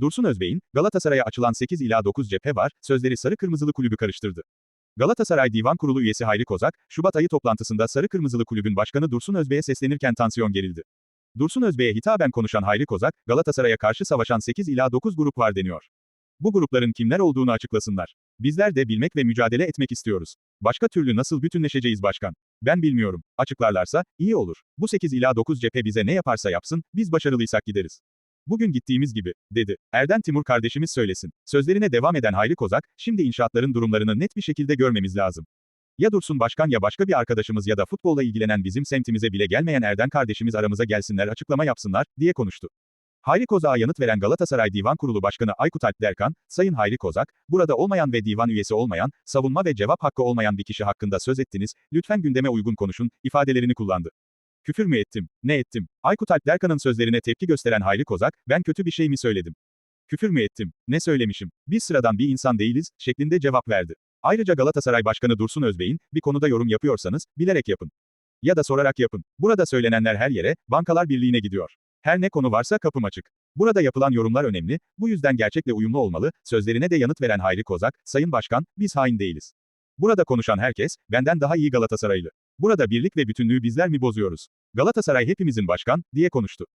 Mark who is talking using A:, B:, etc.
A: Dursun Özbey'in, Galatasaray'a açılan 8 ila 9 cephe var, sözleri sarı kırmızılı kulübü karıştırdı. Galatasaray Divan Kurulu üyesi Hayri Kozak, Şubat ayı toplantısında sarı kırmızılı kulübün başkanı Dursun Özbey'e seslenirken tansiyon gerildi. Dursun Özbey'e hitaben konuşan Hayri Kozak, Galatasaray'a karşı savaşan 8 ila 9 grup var deniyor. Bu grupların kimler olduğunu açıklasınlar. Bizler de bilmek ve mücadele etmek istiyoruz. Başka türlü nasıl bütünleşeceğiz başkan? Ben bilmiyorum. Açıklarlarsa, iyi olur. Bu 8 ila 9 cephe bize ne yaparsa yapsın, biz başarılıysak gideriz. Bugün gittiğimiz gibi, dedi. Erden Timur kardeşimiz söylesin. Sözlerine devam eden Hayri Kozak, şimdi inşaatların durumlarını net bir şekilde görmemiz lazım. Ya Dursun Başkan ya başka bir arkadaşımız ya da futbolla ilgilenen bizim semtimize bile gelmeyen Erden kardeşimiz aramıza gelsinler açıklama yapsınlar, diye konuştu. Hayri Kozak'a yanıt veren Galatasaray Divan Kurulu Başkanı Aykut Alp Derkan, Sayın Hayri Kozak, burada olmayan ve divan üyesi olmayan, savunma ve cevap hakkı olmayan bir kişi hakkında söz ettiniz, lütfen gündeme uygun konuşun, ifadelerini kullandı. Küfür mü ettim, ne ettim? Aykut Alp Derkan'ın sözlerine tepki gösteren Hayri Kozak, ben kötü bir şey mi söyledim? Küfür mü ettim, ne söylemişim? Biz sıradan bir insan değiliz, şeklinde cevap verdi. Ayrıca Galatasaray Başkanı Dursun Özbey'in, bir konuda yorum yapıyorsanız, bilerek yapın. Ya da sorarak yapın. Burada söylenenler her yere, Bankalar Birliği'ne gidiyor. Her ne konu varsa kapım açık. Burada yapılan yorumlar önemli, bu yüzden gerçekle uyumlu olmalı, sözlerine de yanıt veren Hayri Kozak, Sayın Başkan, biz hain değiliz. Burada konuşan herkes, benden daha iyi Galatasaraylı. Burada birlik ve bütünlüğü bizler mi bozuyoruz? Galatasaray hepimizin başkan, diye konuştu.